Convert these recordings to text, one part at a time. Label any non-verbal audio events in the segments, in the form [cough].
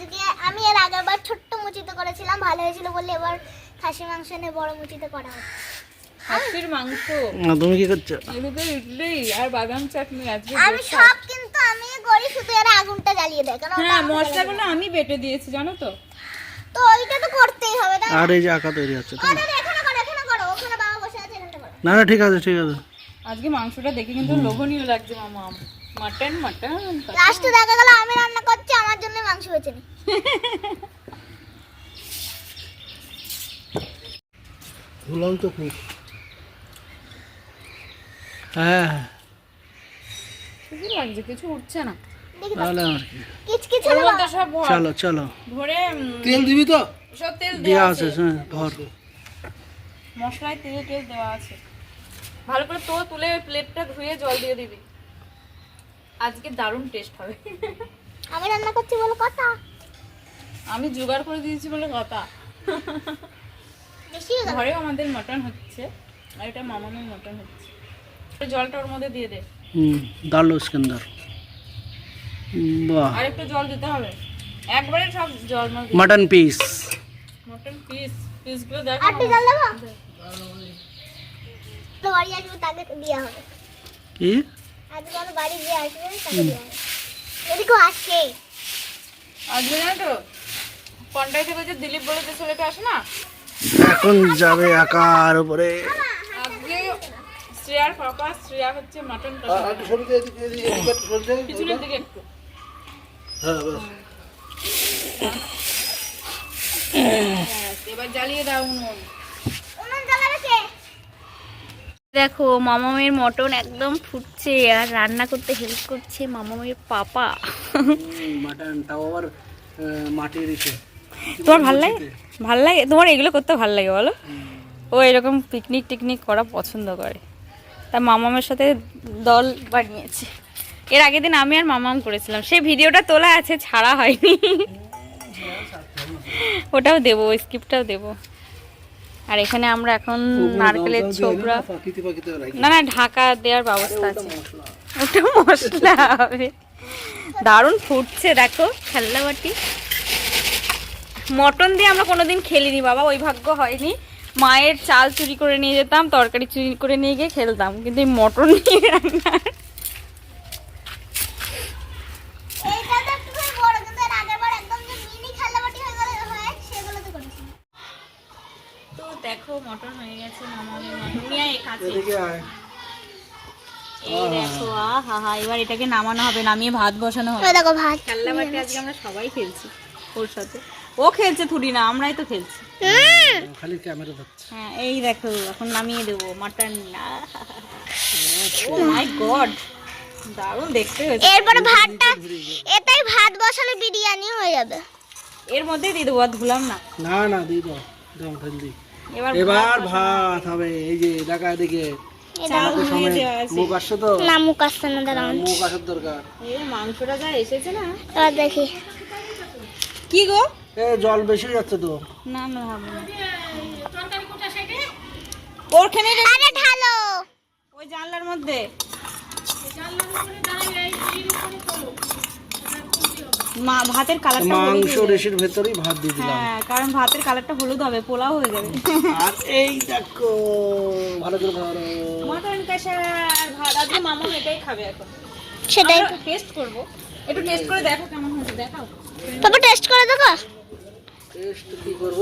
আজকে আমি এর আগের বার ছোট্ট মুচিতে করেছিলাম ভালো হয়েছিল বলে এবার খাসি মাংস এনে বড় মুচিতে করা হচ্ছে খাসির মাংস? না, তুমি কি করছ? ইডলি আর বাদাম চাটনি আজকে আমি সব কিন্তু আমি করি শুধু এর আগুনটা জ্বালিয়ে দেয় কারণ হ্যাঁ মশলাগুলো আমি বেটে দিয়েছি জানো তো। তো ওইটা তো করতেই হবে না? আর এই যে আঁকা তৈরি হচ্ছে আরে, এখানে করো এখানে করো ওখানে বাবা বসে আছে এখানটা করো। না না ঠিক আছে ঠিক আছে। আজকে মাংসটা দেখে কিন্তু লোভনীয় লাগছে মামা। Mutton mutton. লাস্টে দেখা গেল আমি রান্না করছি মাংস হয়েছে নি ঝুলন্ত খুব। হ্যাঁ সুন্দর লাগছে কিছু উঠছে না। তো। তাহলে আর কি। সব চলো চলো। ভরে তেল দিবি তো? সব তেল দেওয়া আছে। আছে হ্যাঁ ভর। মশলায় তেল টেল দেওয়া আছে। ভালো করে তো তুলে প্লেটটা ধুয়ে জল দিয়ে দিবি। আজকে দারুণ টেস্ট হবে। [laughs] আমি রান্না করছি বলে কথা? আমি জোগাড় করে দিয়েছি বলে কথা। ঘরে আমাদের মটন হচ্ছে আর এটা মামানোর মটন হচ্ছে। জলটা ওর মধ্যে দিয়ে দে। হুম ডাল বাহ। আর একটু জল দিতে হবে। একবারে সব জল মটন পিস মটন পিস পিসগুলো দেখো আর জল দাও তো বাড়ি আসবে তাকে দেওয়া হবে। কি? আজকে আমার বাড়ি গিয়ে আসবে তাকে দেওয়া যদি কেউ আসে আজকে জানো তো? পন্ডাই থেকে যে দিলীপ বলে যে ছেলেটা আসে না? এখন যাবে আকার উপরে। আজকে শ্রেয়ার পাপা শ্রেয়া হচ্ছে মাটন পিছনের দিকে একটু। ব্যাস, এবার জ্বালিয়ে দাও উনুন জ্বালাবে কে দেখো মামামের মটন একদম ফুটছে আর রান্না করতে হেল্প করছে মামামের পাপা। মাটন তাও আবার মাটির তোমার ভালো লাগে? ভালো লাগে? তোমার এগুলো করতে ভালো লাগে বলো? ও এরকম পিকনিক টিকনিক করা পছন্দ করে। তা মামামের সাথে দল বানিয়েছে। এর আগের দিন আমি আর মামাম করেছিলাম। সেই ভিডিওটা তোলা আছে ছাড়া হয়নি। ওটাও দেবো স্ক্রিপ্টটাও দেবো। আর এখানে আমরা এখন নারকেলের রাখি না না ঢাকা দেওয়ার ব্যবস্থা আছে। ওটা মশলা হবে। দারুণ ফুটছে দেখো খেলনা বাটি। মটন দিয়ে আমরা কোনোদিন খেলিনি বাবা ওই ভাগ্য হয়নি। মায়ের চাল চুরি করে নিয়ে যেতাম তরকারি চুরি করে নিয়ে গিয়ে খেলতাম। কিন্তু এই মটন নিয়ে রান্না এইটা তো একটু করে বড় কিন্তু এর আগের বার একদম যে মিনি খেলনা বাটি হয়ে গেল হয় সেগুলোতে করেছি তো দেখো মটন হয়ে গেছে মামাদের মটন নিয়ে আয় কাছে এই দেখো আহা হা এবার এটাকে নামানো হবে নামিয়ে ভাত বসানো হবে। দেখো ভাত খেলনা বাটি আজকে আমরা সবাই খেলছি ওর সাথে। ও খেলছে থুড়ি না আমরাই তো খেলছি। খালি ক্যামেরা ধরছে। হ্যাঁ এই দেখো এখন নামিয়ে দেবো মাটন। ও মাই গড দারুণ দেখতে হয়েছে। এরপরে ভাতটা এটাই ভাত বসালে বিরিয়ানি হয়ে যাবে। এর মধ্যেই দিয়ে দেবো আর ধুলাম না। না না দাও। ঠান্ডি এবার ভাত হবে। এই যে দেখা মুখ আসছে তো? না মুখ আসছে না দাঁড়াও। মুখ আসার দরকার। এই মাংসটা যা এসেছে না? দেখি। কি গো? এ জল বেশি যাচ্ছে তো। না না হবে না। ওরখানে আরে ঢালো। ওই জানলার মধ্যে। মা ভাতের কালারটা মাংস হয়ে। রেশির ভেতরেই ভাত দিয়ে দিলাম। হ্যাঁ কারণ ভাতের কালারটা হলুদ হবে পোলাও হয়ে যাবে। আর এই দেখো ভালো করে ধরো। মটন কষা ভাত আজকে মামা এটাই খাবে এখন। সেটাই। টেস্ট করব। একটু টেস্ট করে দেখো কেমন হয়েছে দেখাও। তবে টেস্ট করে দেখো। টেস্ট কি করব?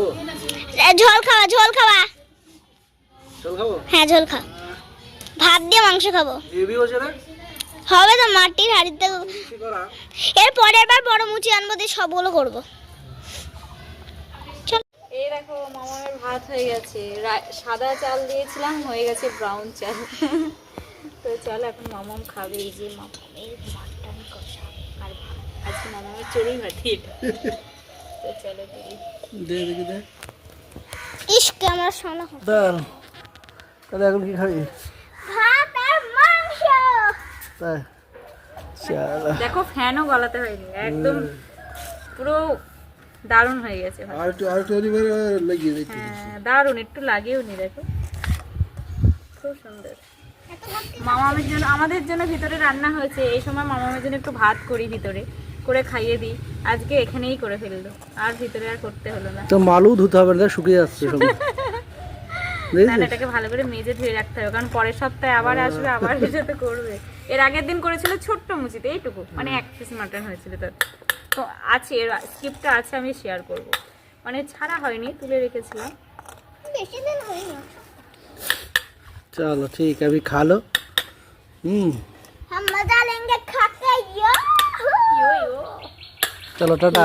ঝোল খাওয়া ঝোল খাওয়া। চল খাব? হ্যাঁ ঝোল খা ভাত দিয়ে মাংস খাব। হেভি হচ্ছে না হবে তো মাটির হাড়িতে। এর পরের বার বড় মুচি আনব দিয়ে সবগুলো করব। এই দেখো ভাত হয়ে গেছে। রা- সাদা চাল দিয়েছিলাম হয়ে গেছে ব্রাউন চাল। তো চল এখন মামাম খাবে। এই যে মামামের মাটন কষা আর ভাত আজকে মামামের চড়ুই ভাতি এটা। তো চলো দিই দে দেখি দে। ইস আমার শোনা দাঁড় তাহলে এখন কি খাবি? তাই দেখো ফ্যানও গলাতে হয়নি একদম পুরো দারুণ হয়ে গেছে আর একটু আর একটু লাগিয়ে দেখি হ্যাঁ দারুণ একটু লাগেও নি দেখো। খুব সুন্দর। মামামের জন্য আমাদের জন্য ভিতরে রান্না হয়েছে এই সময় মামামের জন্য একটু ভাত করি ভিতরে করে খাইয়ে দিই। আজকে এখানেই করে ফেলল আর ভিতরে আর করতে হলো না। তো মালু ধুতে হবে না শুকিয়ে যাচ্ছে সব। [laughs] এটাকে ভালো করে মেজে ধুয়ে রাখতে হবে কারণ পরের সপ্তাহে আবার আসবে আবার এটাতে করবে। এর আগের দিন করেছিল ছোট্ট মুচিতে এইটুকু মানে এক পিস মাটন হয়েছিল তো তো আছে এর স্ক্রিপ্টটা আছে আমি শেয়ার করব মানে ছাড়া হয়নি তুলে রেখেছিলাম বেশি দিন হয়নি चलो ठीक है अभी खा लो हम्म हम मजा लेंगे खा के यो ইয়ো ইয়ো चलो टाटा